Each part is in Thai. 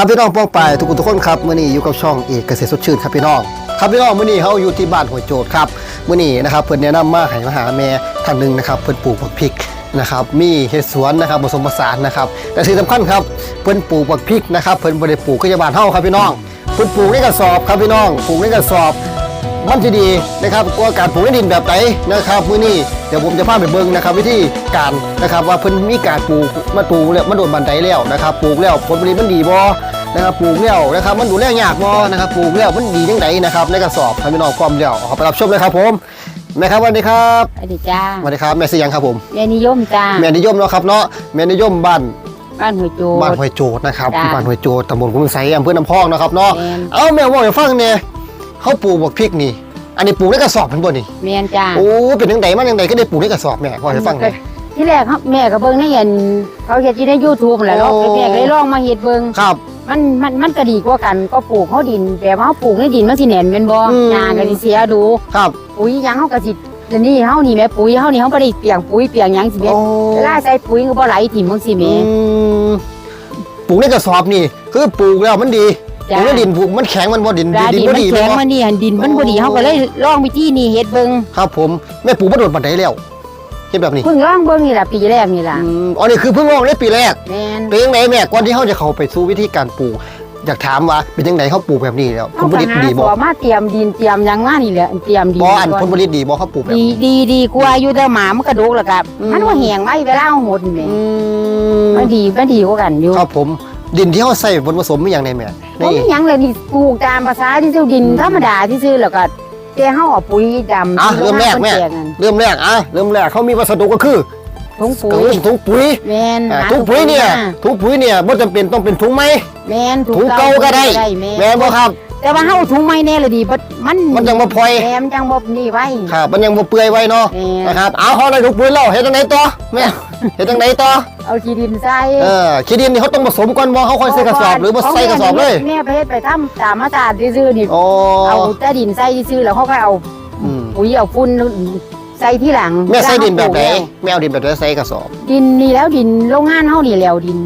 ครับพี่น้องป้องไปทุกคนทุกคนครับมื่อนี้อยู่กับช่องเอกเกษตรสดชื่นครับพี่น้องครับพี่น้องมื่อนี้เขาอยู่ที่บ้านหัวโจดครับมื่อนี้นะครับเพื่อนแนะนำมาให้มาหาแม่ท่านหนึ่งนะครับเพื่อนปลูกผักพริกนะครับมีเฮ็ดสวนนะครับผสมผสานนะครับแต่สิ่งสำคัญครับเพื่อนปลูกผักพริกนะครับเพื่อนบ่ได้ปลูกก็จะบานเท่าครับพี่น้องเพิ่นปลูกในกระสอบครับพี่น้องปลูกในกระสอบ มันจะดีนะครับกว่าการปลูกในดินแบบไหนนะครับมื้อนี้เดี๋ยวผมจะพาไปเบิ่งนะครับ วิธีการนะครับ ว่าเพิ่นมีการปลูกมาปลูกแล้วมาโดนบันไดแล้วนะครับปลูกแล้วผลผลิตมันดีบ่นะครับปลูกแล้วนะครับ มันดูแลยากบ่นะครับปลูกแล้วมันดีจังไดนะครับ ในกระสอบให้พี่น้องความเดียวเอาไปรับชมเลยครับผมแม่ครับสวัสดีครับสวัสดีจ้าสวัสดีครับแม่เสียงครับผมแม่นิยมจ้าแม่นิยมเนาะครับเนาะแม่นิยมบ้านบ้านหัวโจบ้านดห้วยโจดนะครับจ้ะบ้านห้วยโจดตำบลกุงไสอำเภอน้ำพองนะครับเนาะแม่นเอ้าแม่ว่าให้ฟังเนี่ย เขาปลูกบักพริกนี่ อันนี้ปลูกในกระสอบเป็นบ่นี่แม่นจ้าโอ้เป็นยังไงมันยังไงก็ได้ปลูกในกระสอบแม่พอให้ฟังหน่อยที่แรกครับแม่ก็เบิ่งในเห็นเขาเฮ็ดอยู่ใน YouTube แหละเนาะโอ้ แม่ก็เลยลองมาเฮ็ดเบิ่งครับ มันมันมันก็ดีกว่ากันก็ปลูกเฮาดินแบบว่าเฮาปลูกในดินมันสิแน่นแม่นบ่อืม หญ้าก็สิเสียดูครับปุ๋ยหยังเฮาก็สิเดี๋ยวนี้เฮานี่แม่ปุ๋ยเฮานี่เฮาบ่ได้เปียงปุ๋ยเปียงหยังสิแม่โอ้เวลาใส่ปุ๋ยก็บ่ไหลถิ่มจังซี่แม่อืมปลูกในกระสอบนี่ คือปลูกแล้วมันดีป จ้ะลูกในดินปลูกมันแข็งมันบ่ดินดาดิดินนบ่มันดีแข็งแม่มันนี่หันดินมันบ่ดีโอ้ เฮาก็เลยลองวิธีนี้เฮ็ดเบิ่งครับผมแม่ปลูกมาโดนปันไดแล้วเฮ็ดแบบนี้เพิ่งลองเบิ่งนี่ล่ะปีแรกนี่ล่ะอืมอ๋อนี่คือเพิ่งลองได้ปีแรกแม่นเป็นยังไงแม่ก่อนที่เขาจะเข้าไปสู่วิธีการปลูกอยากถามว่าเป็นยังไงเขาปลูกแบบนี้แล้วผเขาลผก็ลิตหาดีสบ่อมาเตรียมดินเตรียมหยังมานี่แหละเตรียมดินบ่อันก่ผลผลิตดีบ่เขาปลูกแบบดีนี้ ดีดีกว่าอยู่แต่หมามันกระดกแล้วกับอืม มันว่าแห้งไว้เวลาเอาหมดนี่แหละอืมันมดีมันดีกว่ากันอยู่ครับผม ดินที่เขาใส่ผลผสมมีอย่างไรแม่บ่นี่มีหยังเลยนี่ปลูกตามภาษาที่ซื้อดินธรรมดาที่ซื้อแล้วก็แต่เฮาเอาปุ๋ยดำอะที่เริ่มแรกโงงานแม่คนจนั่นเริ่มแรกอะเริ่มแรกเขามีวัสดุก็คือถุงปุ๋ถุยงถุงปุ๋ยแม่นอ่าหาถุงปุ๋ยเนี่ยมาถุงปุ๋ยเนี่ยไม่จำเป็นต้องเป็นถุงไหม แม่นถุงเก่าก็ได้ แม่แม่นบ่ครับ แต่ว่าเฮาถุงไม้แน่เลยดีบัดมันมันยังมาพลอยแม่มันจังบ่นี่ไว้ ครับมันยังมาเปื่อยไว้เนาะแม่นนะครับเอาเขาเลยถุงปุ๋ยแล้วเฮ็ดจังไหนต่อแม่เฮ็ดจังไหนต่อเอาขี้ดินใส่เออขี้ดินนี่เขาต้องผสมก่อนบ่เขาค่อยใส่กระสอบหรือบ่ใส่กระสอบเลยแม่ไปเฮ็ดไปทำตามมาตรฐานที่ซื้อนี่โอ้เอาแต่ดินใส่ที่ซื้อแล้วเขาก็เอาอืม ปุ๋ยเอาฝุ่น ใส่ที่หลังแม่ใส่ดินแบบไหนล้วแม่เอาดินแบบไหนใส่กระสอบ ดินนี่แล้วดินโรงงานเฮานี่แล้วดิน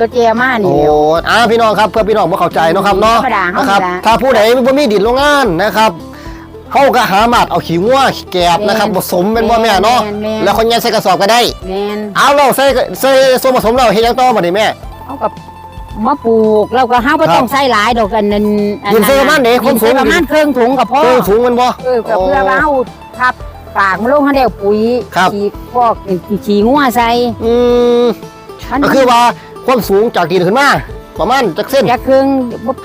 ก็แจมาโอ้นี่แล้วอ่าพี่น้องครับเพื่อพี่น้องบ่เข้าใจเนาะครับเนาะธรรมดาเฮานะครับนี่ล่ะถ้าผู้ใดบ่มีดินโรงงานนะครับเขาก็หามาดเอาขี้งัวขี้แกบนะครับผสมเป็นบ่แม่เนาะแม่นแม่น แล้วคนยัดใส่กระสอบก็ได้ แม่นเอาเราใส่ใส่ส่วนผสมเราเฮ็ดหยังต่อมาดิแม่เขากับมาปลูกแล้วก็เฮาบ่ต้องใส่หลายดอกกันนั่นอัดินใส่ประมาณไหนความสูง ดินใส่ประมาณครึ่งถุงก็พอเออสูงมันบ่เออก็เพื่อว่าเฮาทับ ปากมันลงให้ได้ปุ๋ยครับขี้พวกขี้งัวใส่อืมมันก็คือว่าความสูงจากดินขึ้นมาประมาณจักเส้นจากครึ่ง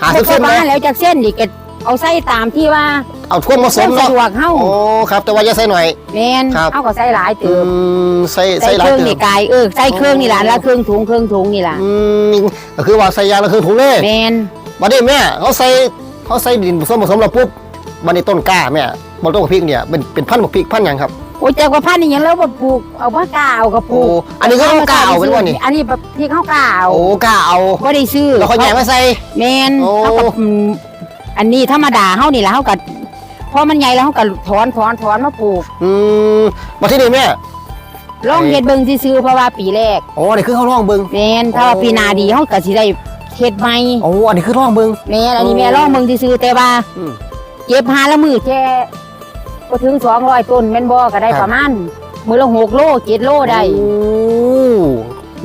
หาสิบเส้นไหมบ่แล้วจากเส้นนี่ก็เอาใส่ตามที่ว่าเอาท่วมผสมสะเนาะดวกเฮาโอ้ครับ แต่ว่าอย่าใส่หน่อย แม่นครับ เฮาก็ใส่หลายอืเติมมใส่ใส่ใส่หลาเคยรื่องเตินี่มกายเออใส่เครื่องนี่ล่ะแล้วเครื่องถุงเครื่องถุงนี่ล่ะอืมก็คือว่าใส่ยางละครึ่งถุงเลยแมนบัดนี้แม่เขาใส่เขาใส่ดินผสมผสมแล้วปุ๊บบัดนี้ต้นกล้าแม่ บนต้นบักพริกเนี่ยเป็นเป็นพันธุ์บักพริกพันธุ์หยังครับ โอ้ยจากว่าพันนี่ยังแล้วบ่ปลูกเอาบ่กล้าเอาก็ปลูกโอ้อันนี้ก็เอากล้าเอาเป็นว่านี่อันนี้แบบที่เขากล้าเอาโอ้กล้าเอาบ่ได้ซื้อแล้วเขาแย่มาใส่ แมนโอ้ เขากับอันนี้ธรรมดาเฮานี่ล่ะเฮาก็พอมันใหญ่แล้วเฮาก็ถอนถอนถอนมาปลูกอืมมาที่นี่แม่ลองเฮ็ดเบิ่งซื่อๆเพราะว่าปีแรกโอ้อันนี้คือเขาลองเบิ่งแมนถ้าว่าปีหน้าดีเฮาก็สิได้เฮ็ดใหม่โอ้อันนี้คือลองเบิ่งแมนอันนี้แม่ลองเบิ่งซื่อๆแต่ว่า อืม เก็บหาละมือแค่ ก็ถึง200ต้นแม่นบ่ก็ได้ครับ ประมาณมือละหกโลเจ็ดโลได้โอ้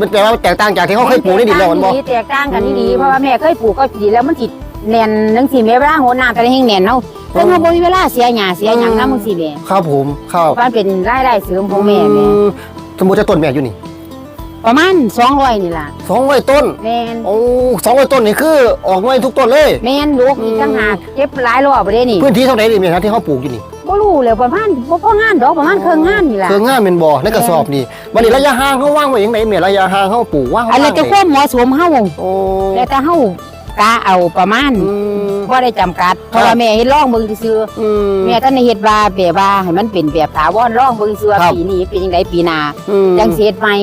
มันแปลว่าแตกต่างจากที่เขาเคยปลูกในดินแล้วมันบ่ แตกต่างกันนี่ดีอืม เพราะว่าแม่เคยปลูกก็ดีแล้วมันสิแน่นจังซี่แม่เวลาโหนน้ำก็ได้แห้งแน่นเฮาแต่เฮาบ่มีเวลาเสียหญ้าเสียหยังนำจังซี่แม่ครับผมครับมันเป็นรายได้เสริมของแม่แม่อืมสมมติจะต้นแม่อยู่นี่ประมาณ200นี่ล่ะสองร้อยต้น แม่นโอ้สองร้อยต้นนี่คือออกมาทุกต้นเลย แม่นลูกอีกต่างหากเก็บหลายรอบบ่ได้นี่ พื้นที่เท่าไหร่ดิแม่ครับที่เขาปลูกอยู่นี่ บ่รู้เลยประมาณบ่พองานดอกประมาณเครื่องงานนี่ล่ะ เครื่องงานเป็นบ่อในกระสอบนี่วันนี้ระยะห่างเขาว่างไว้ยังไงแม่ระยะห่างเขาปลูกว่างอันนี้จะควบเหมาะสมเฮาโอ้แล้วแต่เฮากะเอาประมาณอืมบ่ได้จำกัดเพราะว่าแม่เฮ็ดลองเบิ่งซื่อๆอืมแม่ท่านได้เฮ็ดว่าแบบว่าให้มันเป็นแบบถาวรร่องเบิ่งซื่อว่าครับปีนี้เป็นจังไดปีหน้าอืมจังสิเฮ็ดใหม่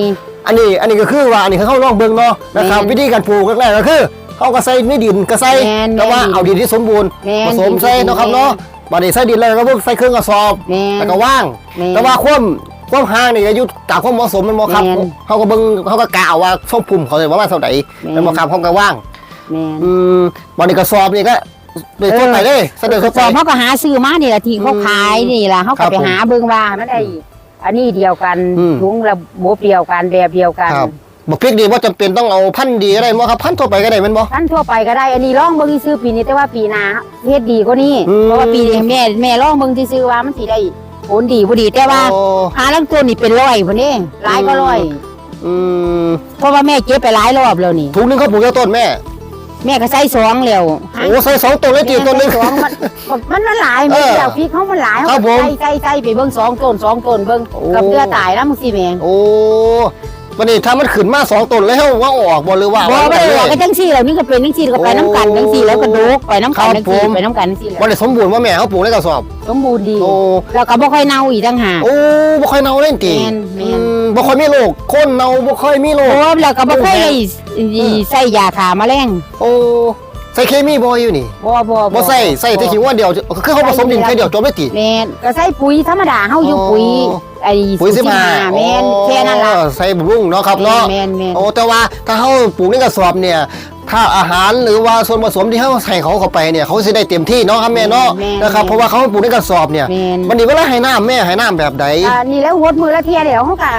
อันนี้อันนี้ก็คือว่าอันนี้คือเขาลองเบิ่งเนาะนะครับแม่นวิธีการปลูกแรกๆก็คือเขาก็ใส่ในดินก็ใส่แม่นแต่ว่าแม่นเอาดินที่สมบูรณ์แม่นผสมใส่เนาะครับเนาะ บัดนี้ใส่ดินแล้วก็พวกใส่เครื่องกระสอบแม่นแล้วก็ว่าง แม่นแต่ว่าความความห่างนี่อายุตามความเหมาะสมมันบ่ครับแม่น เขาก็เบิ่งเขาก็กะเอาว่าช่วงปุ่มเขาเลยว่าว่าเท่าไหร่แม่นมันบ่ครับเขาก็ว่าง แม่น อืมบอดี้กระสอบนี่ก็โดยทั่วไปเลยเสนอทั่วสไปอบเขาก็หาซื้อมานี่แหละที่เขาขายนี่ล่ะเขาครัก็บไปหาเบิ่งว่ามันได้อันนี้เดียวกันอืมถุงระบบเดียวกันแบบเดียวกัน ครับ บอกพริกดีว่าจำเป็นต้องเอาพันธุ์ดีก็ได้มั้งครับพันธุ์ทั่วไปก็ได้แมันบ่ท่านทั่วไปก็ได้ อันนี้ลองเบิ่งซื้อปีนี้แต่ว่าปีหน้าเฮ็ดดีกว่านี้อืม เพราะว่าปีนี้แม่แม่ลองเบิ่งซื้อๆว่ามันสิได้ผลดีบ่ดีแต่ว่าโอ้หาลังตัวนี่เป็นร้อยพุ่นนี่หลายก็ร้อยอืมเพราะว่าแม่เก็บไปหลายรอบแล้วนี่ ถุงหนึงเขาปลูกเจ้าต้นแม่ แม่ก็ใส่สองแล้วโอ้ใส่สองต้นเลยตีต้นหนึง แม่ใส่สองมันมันมันหลายเอมันอเดียวพริกเขามันหลายครับผมใส่ใส่ใส่ไปเบิ่งสองต้นสองต้นเบิ่งโอ้ กับเรือตายแล้วมึงสิแม่โอ้ วันนี้ถ้ามันขึ้นมาสองต้นแล้วว่าออกบ่หรือว่าบ่ว่าบ่ได้เลว่าก็ยจังซี่แล้วนี่ก็เป็นจังซี่ก็ไปน้ำกันจังซี่แล้วก็ดูกไปน้ำกันครับจังซี่ผมไปน้ำกันจังซี่แหละวันนี้สมบูรณ์ว่าแม่เขาปลูกในกระสอบ สมบูรณ์ดีโอ้แล้วก็บ่ค่อยเน่าอีกต่างหากโอ้บ่ค่อยเน่าเล่นตีแม่นแม่นอืมบ่ค่อยมีโรคคนเน่าบ่ค่อยมีโรโอ้คแล้วก็บ่ค่อยได้ใส่ยาฆ่าแมลงโอ้ใส่เคมีบ่อยู่นี่บ่บ่บ่ใส่ใส่แต่ขิงว่าเดียวคือเขาผสมดินแค่เดียวจบไม่ติแม่นก็ใส่ปุ๋ยธรรมดาเฮาอยู่อ๋อปุ๋ยไอ้ปุ๋ยสิบสูตรห้า15แม่นแค่นั้นล่ะอ๋อใส่บำรุงเนาะครับเนาะแม่นแม่นโอ้แต่ว่าถ้าเขาปลูกในกระสอบเนี่ยถ้าอาหารหรือว่าส่วนผสมที่เขาใส่เขาเข้าไปเนี่ยเขาจะได้เต็มที่เนาะครับแม่เนาะแม่นนะครับเพราะว่าเขาปลูกในกระสอบเนี่ยแม่นวันนี้เวลาให้น้ำแม่ให้น้ำแบบใดอ่านี่แล้วหดมือละเทียเดียวเฮาก็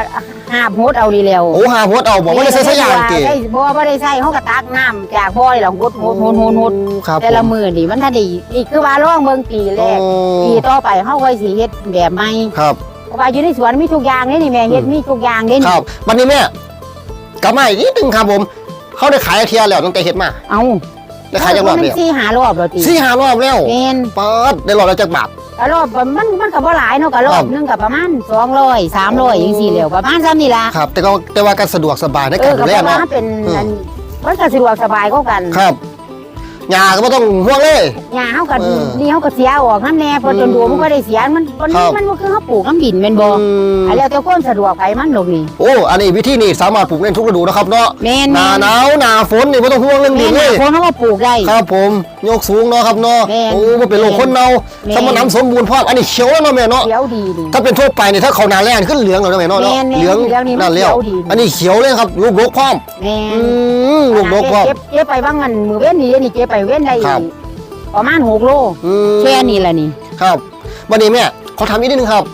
หาบหดเอานี่แล้วโอ้หาพดเอาบอกว่าได้ใส่สายยางติได้บ่บ่ได้ใส่เฮาก็ตักน้ำจากบ่อนี่แล้วหดหดหดหดหดครับแต่ละผมมื้อนี่มันทันได้นี่คือว่าลองเบิ่งปีแรโอ้กปีต่อไปเฮาก็สิเฮ็ดแบบใหม่ครับ เพราะว่าอยู่ในสวนมีทุกอย่างเด้นี่แม่เฮ็ดมีทุกอย่างเด้คนี่รับวันนี้แม่กลับมาอีกนิดนึงครับผม เขาได้ขายเทียแล้วตั้งแต่เฮ็ดมาเอาได้ขายจังรอบมัเนี่ยนสี่หารอบแล้วติสี่ห้ารอบแล้วแม่นป๊าดได้รอบแล้วจากบาท ก็รอบมันมันก็บ่หลายเนาะก็รอครับบหนึงก็ประมาณ200 300จังซี่แหล้วประมาณซ้ำนี่ล่ะ ครับ แต่ก็แต่ว่าการสะดวกสบายในเอการอดูก็แลเพราะว่าเนาะ เป็นอืม อันมันก็สะดวกสบายกว่ากัน ครับ ยาก็ไม่ต้องห่วงเลย หญ้าเฮาก็เออนี่เฮาก็เสียออกนำแน่เพอจนอืมดูมันก็ได้เสียมันมันครับ มันบ่คือเฮาปลูกน้ำดินแม่นบ่อืมอันแล้วแต่ความสะดวกไปมันดอกนี่ โอ้อันนี้วิธีนี้สามารถปลูกได้ทุกฤดูนะครับเนาะแม่นหนาหนาวหนาฝนนี่ไม่ต้องห่วงเรื่องดิแม่นนเลยคนเขาก็ปลูกได้ ครับผมยกสูงเนาะครับเนาะแม่นโอ้บ่เป็นโรคคนเนาแม่น สมน้ำสมบูรณ์พร้อมอันนี้เขียวแล้วเนาะแม่เนาะ เขียวดีนี่ ถ้าเป็นทั่วไปเนี่ยถ้าเขาหนาแรงขึ้นเหลืองแล้วนะแม่เนาะเนาะแม่นแม่นเหลืองเหลืองนี่มันนั่นแล้วเขียวดี อันนี้เขียวเลยครับลูกดกพร้อมแม่อืมลูกดกพร้อม เก็บเก็บไปบ้างมันมือเว้นนี่นี่เก็บไปเว้นได้ครับ ประมาณ6โลอืมแค่นี้แหละนี่ครับวันนี้แม่ขอถามอีกนิดนึงครับ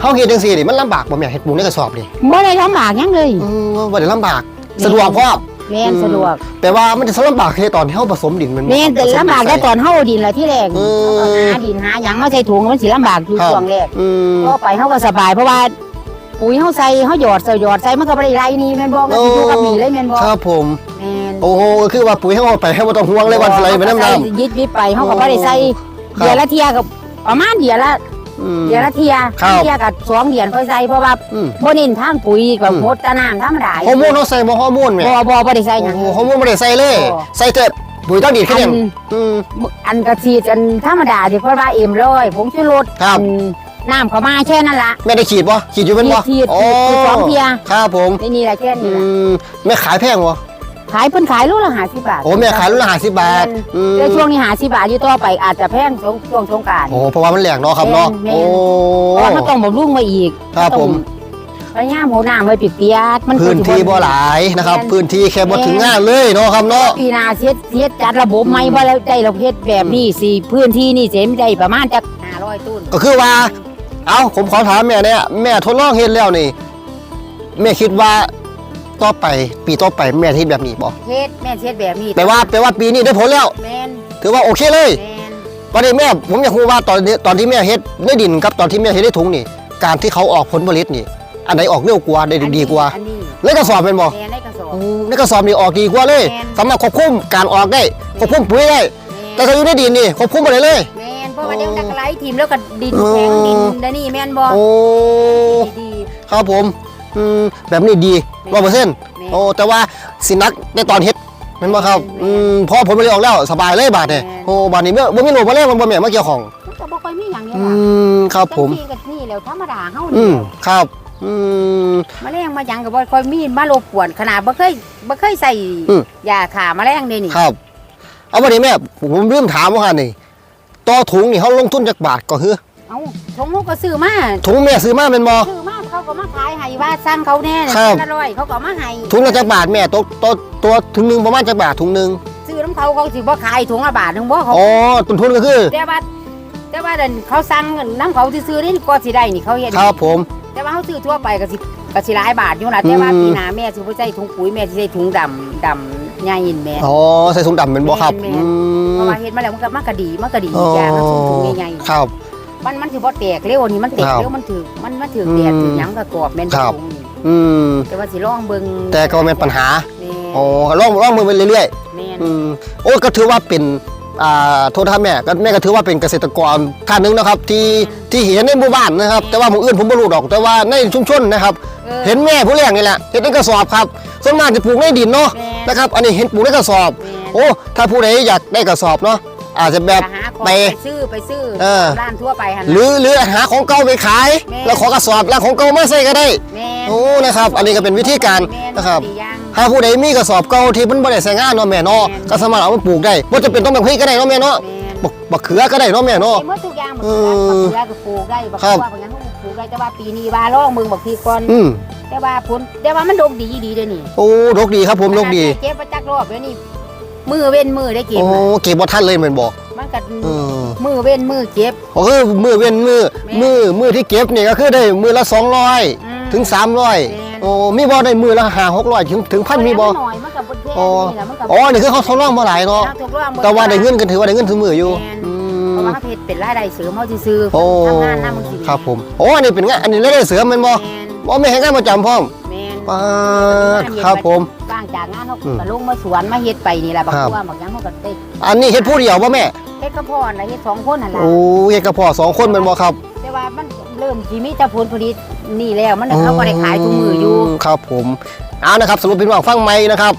เฮาเฮ็ดจังซี่นี่มันลำบากบ่แม่เฮ็ดปลูกในกระสอบนี่บ่ได้ลำบากหยังเลยอืมบ่ได้ลำบาก สะดวกพร้อม แม่นอืม สะดวกแต่ว่ามันจะลำบากแค่ตอนที่เฮาผสมดินมันบ่แม่นแต่ผสลำบากใส่ได้ตอนเฮาเอาดินละที่แรกอืมเอาหาดินหาหยังมาใส่ถุงมันสิลำบากอยู่ครับ ช่วงแรกอืม ก็ไปเฮาก็สบายเพราะว่าปุ๋ยเฮาใส่เฮาหยอดใส่หยอดใส่มันก็บ่ได้ไรนี่แม่นบ่มันสิอยู่กับนี่เลยแม่นบ่ครับผม แม่น โอ้โหก็คือว่าปุ๋ยให้เอาไปให้บ่ต้องห่วงเลยวันอะไรไปน้ำน้ยิดวิบไปเฮาก็บ่ได้ใส่ครับเดือนละเที่ยก็ประมาณเดือนละำอืมเดือนละเที่ยครับเที่ยก็สองเดือนค่อยใส่เพราะว่าอืมบ่เน้นทางปุ๋ยกับอืมหดแตะน้ำธรรมดาฮอร์โมนเขาใส่บ่ฮอร์โมนแม่บ่บ่บ่ได้ใส่หโอ้ยังโหฮอร์โมนไม่ได้ใส่เลยบ่ใส่แต่ปุ๋ยต้องดีดแค่อัเนี้นอืมอันกระชีดอันธรรมดาที่เพิ่นว่าเอ็มร้อยผงชูรสครับอันน้ำเข้ามาแค่นั้นล่ะแม่ได้ขีดบ่ขีดอยู่เป็นบ่ขีดขีดขีดสองเที่ยครับผมนี่นี่แหละแค่อืนี้ล่ะมแม่ขายแพงบ่ ขายเพิ่นขายโลละ50บาทโอ้แม่ขายรุ่นละ50บาทอืมแต่ช่วงนี้50บาทอยู่ต่อไปอาจจะแพงช่วงช่วงสงกรานต์โอ้เพราะว่ามันแหลกเนาะครับเนาะแม่น โอ้ เพราะว่ามันต้องบำรุงมาอีกครับผม พยายามหัวน้ำไว้ปิดเปียกมันพื้นที่บ่หลายนะครับ พื้นที่แค่บ่ถึงงานเลยเนาะครับเนาะ ปีหนาเสียเสียจัดระบบใหม่บ่แล้วได้เราเฮ็ดแบบนี้สิพื้นที่นี่เสียไม่ได้ประมาณจัก500ต้น ก็คือว่า เอ้าผมขอถามแม่เนี่ยแม่ทดลองเฮ็ดแล้วนี่ แม่คิดว่า ต่อไป ปีต่อไปแม่ที่แบบนี้บ่เฮ็ดแม่เฮ็ดแบบนี้แปลว่าแปลว่าปีนี้ได้ผลแล้ว แม่นถือว่าโอเคเลยแม่นวันนี้แม่ผมอยากรู้ว่าตอนนี้ตอนที่แม่เฮ็ดในดินกับตอนที่แม่เฮ็ดในถุงนี่ การที่เขาออกผลผลิตนี่ อันไหนออกเร็วกว่าได้ดีกว่าอันนี้ในกระสอบเป็นบ่แม่นในกระสอบอืมในกระสอบนี่ออกดีกว่าเลยแม่นสามารถควบคุมการออกได้ควบคุมปุ๋ยได้ แต่แม่นถ้าอยู่ในดินนี่ควบคุมบ่ได้เลย แม่นเพราะว่าเดี๋ยวมันจะไหลทิ่มแล้วก็ดินแข็งดินได้นี่แม่นบ่โอ้ ดีครับผม อืมแบบนี้ดีร้อยเปอร์เซ็นต์ๆแม่นโอ้แต่ว่าสินักในตอนเฮ็ดแมันบ่ครับแม่นอืมพอผลผลิตออกแล้วสบายเลยบาดเนี่ยแม่นโอ้บาดนี้เมื่อบ่มีโรคบ่แรงมันบ่แม่นมาเกี่ยวของมันก็บ่ค่อยมีหยังนี่อืล่ะมครับผม จังซี่ก็นี่แหล้วธรรมดาเฮาอืนี่มครับอืม แมลงมาหยังก็บ่ค่อยมีมารบกวนขนาดบ่เคยบ่เคยใส่อืม ยาฆ่าแมลงเด้นี่ครับ เอาวันนี้แม่ผมลืมถามว่าค่ะนี่ต่อถุงนี่เขาลงทุนจากบาทก็คือเอ้าทงเขาก็ซื้อมาถุงแม่ซื้อมาเป็นบ่ซื้อมา เขาก็มาขายให้ว่าสั่งเขาแน่น่ะครับ ละร้อยเขาก็เอามาให้ถุงละจากบาทแม่ตัวตัวตัวถุงหนึงประมาณจากบาทถุงหนึงซื้อน้ำเขาเขาสิบ่ขายถุงละบาทหนึงบ่เขาอ๋อต้นทุนก็คือแต่ว่าแต่ว่าเดินเขาสั่งน้ำเขาซื้อๆนี่ก็สิได้นี่เขาเฮ็ดครับผม แต่ว่าเขาซื้อทั่วไปก็สิก็สิหลายบาทอยู่นะแต่ว่าอืม ปีหน้าแม่สิบ่ใช้ถุงปุ๋ยแม่สิใช้ถุงดำดำใหญ่ยินแม่ อ๋อใส่ถุงดำเป็นบ่ครับแม่นอืเพราะมว่าเฮ็ดมาแล้วมันก็มันก็ดีมันก็ดีอ๋ออย่างมันถุงใหญ่ครับๆ มันมันสิบ่แตกเร็วอันนี้มันแตกครับเร็วมันถือมันมันถือแดดอืมถือหยังก็กรอบแม่นครับ ถุงนี่อืม แต่ว่าสิลองเบิ่งแต่ก็เป็นปัญหาแม่อ๋อลองลองมือไปเรื่อยแม่นๆอืมโอ้ก็ถือว่าเป็นอ่าโทษท่านแม่ก็แม่ก็ถือว่าเป็นเกษตรกรท่านหนึงนะครับ ที่ที่เห็นในหมู่บ้านนะครับ แต่ว่าหมู่อื่นผมไม่รู้ดอก แต่ว่าในชุมชนนะครับ ออ เห็นแม่ผู้เลี้ยงนี่แหละเห็นในกระสอบครับส่วนมากจะปลูกในดินเนาะแม่น นะครับ อันนี้เห็นปลูกในกระสอบ แม่น โอ้ ถ้าผู้ใดอยากได้กระสอบเนาะ อาจจะแบบหาของไป ไปซื้อไปซื้อเออ ร้านทั่วไปหั่นหรือหรือหาของเก่าไปขาย แม่ แล้วขอกระสอบแล้วของเก่ามาใส่ก็ได้ แม่นโอ้นะครับ อันนี้ก็เป็นวิธีการแม่นะครับ ดีอย่าง ถ้าผู้ใดมีกระสอบเก่าที่มันบ่ได้ใช้งานเนาะแม่เนาะแม่น ก็สามารถเอามาปลูกได้บ่จะเป็นต้องแบบพริกก็ได้เนาะแม่เนาะแม่น บักบักเขือก็ได้เนาะแม่เนาะเมื่อทุกอย่างมันเอคืออบักเขือก็ปลูกได้บักครัเขืบอว่าบางอย่างเขาปลูกได้แต่ว่าปีนี้ว่าล่องมึงบักพีก่อนอืมแต่ว่าผลแต่ว่ามันดกดีดีเด้อนี่โอ้ดกดีครับผมดกดี เก็บมาจากรอบแล้วนี่ มือเว้นมือได้เก็บโอ้น่ะเก็บบ่ทันเลยแม่นบ่มันก็เออมือเว้นมือเก็บ ก็คือมือเว้นมือแม่มือมือที่เก็บนี่ก็คือได้มือละอืม200ถึงแม่300โอ้มีบ่ได้มือละ5 600ถึงถึงพันมีบ่หน่อยมันกับบนแท่อ๋อ นี่แหละมันกับอ๋อ นี่คือเขาทดลองบ่หลายเนาะ ถูกต้องแต่ว่าได้เงินกันถือว่าได้เงินถึงมืออยู่แม่น อืเพมราะว่าเพชรเป็นรายได้เสริมเขาซื้อๆโอ้ทำงานหน้ามึงสิครับผม โอ้อันนี้เป็นงานอันนี้รายได้เสริมแม่นบ่แมนบ่แม่ให้งานประจำพร้อมแมนปาดครับผมว่าง จากงานเขาอืมก็ลงมาสวนมาเฮ็ดไปนี่แหละบางครับตัวบางอย่างเขาก็ได้อันนี้เฮ็ดผู้เดียวบ่แม่เฮ็ดกระพอนนะเฮ็ดสองคนนั่นล่ะโอ้เฮ็ดกับพ่อสองคนแม่นบ่ครับ แต่ว่ามันเริ่มสิมีแต่ผลผลิตนี่แล้วมันเขาก็ได้ขายทุกมืออยู่มครับผมเอานะครับสรุปเป็นว่าฟังไหมนะครับ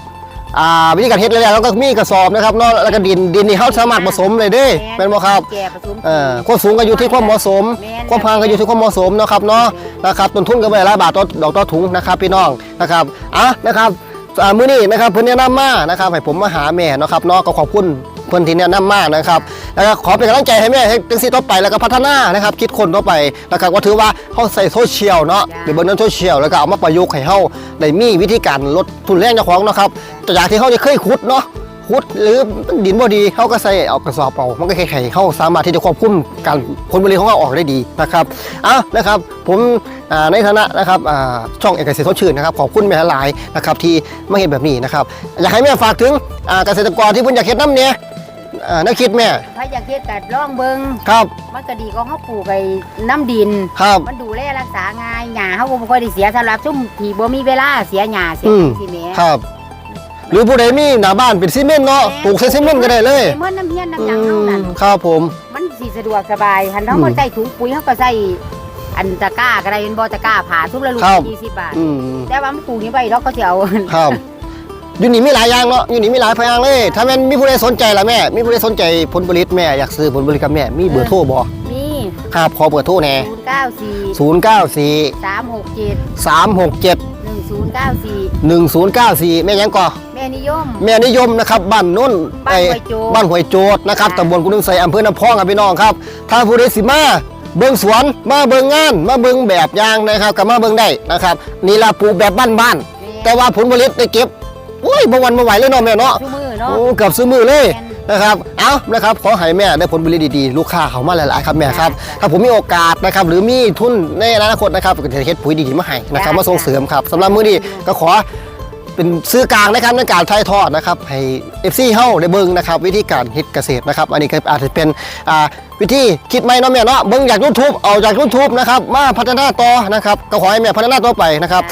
อ่าวิธีการเฮ็ดแล้วแล้วก็มีกระสอบนะครับเนาะแล้วก็ดินดินนี่เขาสามารถผสมเลยเด้แม่นบ่ครับแก่ผสมเอ่อความสูงก็อยู่ที่ความเหมาะสมแม่นความพางก็อยู่ที่ความเหมาะสมเนาะครับเนาะนะครับต้นทุนก็ไม่หลายบาทต่อดอกต่อถุงนะครับพี่น้องนะครับอะนะครับอ่า มื้อนี้นะครับเพิ่นแนะนำมานะครับให้ผมมาหาแม่เนาะครับเนาะก็ขอบคุณเพิ่นที่แนะนำมานะครับแล้วก็ขอเป็นกำลังใจให้แม่ให้จังซี่ต่อไปแล้วก็พัฒนานะครับคิดคนต่อไปนะครับก็ถือว่าเฮาใส่โซเชียลเนาะหรือเบิ่งในโซเชียลแล้วก็เอามาประยุกต์ให้เฮาได้มีวิธีการลดทุนแรงเจ้าของเนาะครับจากที่เฮาจะเคยขุดเนาะขุดหรือดินบ่ดีเขาก็ใส่เอากระสอบเอามันก็แข็งๆเขาสามารถที่จะควบคุมการผลผลิตของเราออกได้ดีนะครับอะนะครับผมอ่า ในฐานะนะครับอ่าช่องเอกเกษตรสดชื่นนะครับขอบคุณแม่หลายนะครับที่มาเห็นแบบนี้นะครับอยากให้แม่ฝากถึงอ่าเกษตรกรที่เพิ่นอยากเฮ็ดน้ำเนี่ยอ่านักคิดแม่ถ้าอยากเฮ็ดก็ลองเบิ่งครับ มันก็ดีก็เฮาปลูกไอ้น้ำดินครับมันดูแลรักษาง่ายหญ้าเฮาก็บ่ค่อยได้เสียสำหรับซุ่มที่บ่มีเวลาเสียหญ้าเสียอืมสิแหม่ครับ หรือผู้ใดมีหน้าบ้านเป็นซีเมนต์เนาะปลูกใส่ซีเมนต์ก็ได้เลยเหมือนน้ำเฮียนน้ำอืหยังเฮานั่นมครับผม มันสิสะดวกสบายหันเฮาอืมบ่ใส่ถุงปุ๋ยเฮาก็ใส่ อันตะกร้าก็ได้เป็นบ่ตะกร้าผ่าทุกละลูกครับ20บาท อืมแต่ว่ามันปลูกนี่ไปเราก็สิเอาครับอยู่นี่มีหลายอย่างเนาะอยู่นี่มีหลายพยางค์เลย ถ้าแม่นมีผู้ใดสนใจล่ะแม่ มีผู้ใดสนใจผลผลิตแม่อยากซื้อผลผลิตกับแม่ มีเบอร์โทรบ่มีครับขอเบอร์โทรแหน่094 094 367 367 1094 1094 แม่หยังก่อ แม่นิยม แม่นิยมนะครับบ้านโน้นบ้านไอ้ห้วยโจดบ้านห้วยโจดนะครับค่ะ ตำบลกุนึงไสอำเภอน้ำพองครับพี่น้องครับ ถ้าผู้ใดสิมา เบิ่งสวนมาเบิ่งงาน มาเบิ่งแบบอย่างนะครับก็มาเบิ่งได้นะครับนี่ล่ะปลูกแบบบ้านๆแต่ว่าผลผลิตได้เก็บโอ้ยบ่วันบ่ไหวเลยเนาะแม่เนาะทุกมือเนาะโอ้เกือบซื้อมือเลยแม่นนะครับ เอานะครับ ขอให้แม่ได้ผลผลิตดีๆ ลูกค้าเขามาหลายๆครับแม่ครับ ถ้าผมมีโอกาสนะครับ หรือมีทุนในอนาคตนะครับก็จะเฮ็ดปุ๋ยดีๆมาให้นะครับ มาส่งเสริมครับสำหรับมื้อนี้ก็ขอ เป็นซื้อกลางนะครับในการถ่ายทอดนะครับให้เอฟซีเฮาได้เบิ้งนะครับ วิธีการเฮ็ดเกษตรนะครับ อันนี้ก็อาจจะเป็นอ่าวิธีคิดไหม่เนาะแม่เนาะเบิ้งจากลุ้นทูบเอาจากลุ้นทูบนะครับมาพัฒนาต่อนะครับก็ขอให้แม่พัฒนาต่อไปนะครับ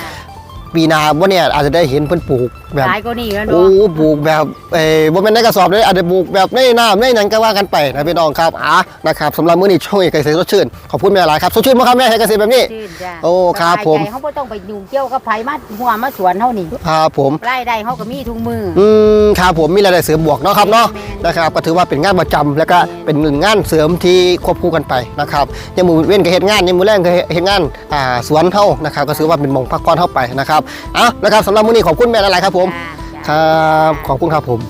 ปีหน้าบ่เนี่ยอาจจะได้เห็นเพิ่นปลูกแบบหลายกว่านี้แล้วโอ้เนาะปลูกแบบเอ้บ่แม่นในกระสอบเลยอาจจะปลูกแบบในน้ำในหยังก็ว่ากันไปนะพี่น้องครับอะนะครับสำหรับมื้อนี้ช่วยเกษตรสดชื่นขอบคุณแม่หลายครับสดชื่นบ่ครับแม่ให้เกษตรแบบนี้ ชื่นจ้ะโอ้ครับผม สายใจเขาบ่ต้องไปยุ่งเกี่ยวกับไผมาหัวมาสวนเฮานี่ครับผม รายได้เขาก็มีทุกมือ อืมครับผมมีรายได้เสริมบวกเนาะครับเนาะแม่นนะครับก็ถือว่าเป็นงานประจำแล้วก็เป็นหนึ่งงานเสริมที่ควบคู่กันไปนะครับยังมือเว้นก็เฮ็ดงานยังมือแรงก็เฮ็ดงานอ่าสวนเฮานะครับก็ถือว่าเป็นหมองพักผ่อนเฮาไปนะครับเอ้านะครับสำหรับมื้อนี้ขอบคุณแม่หลายๆครับผมจ้ะครับ ขอบคุณครับผม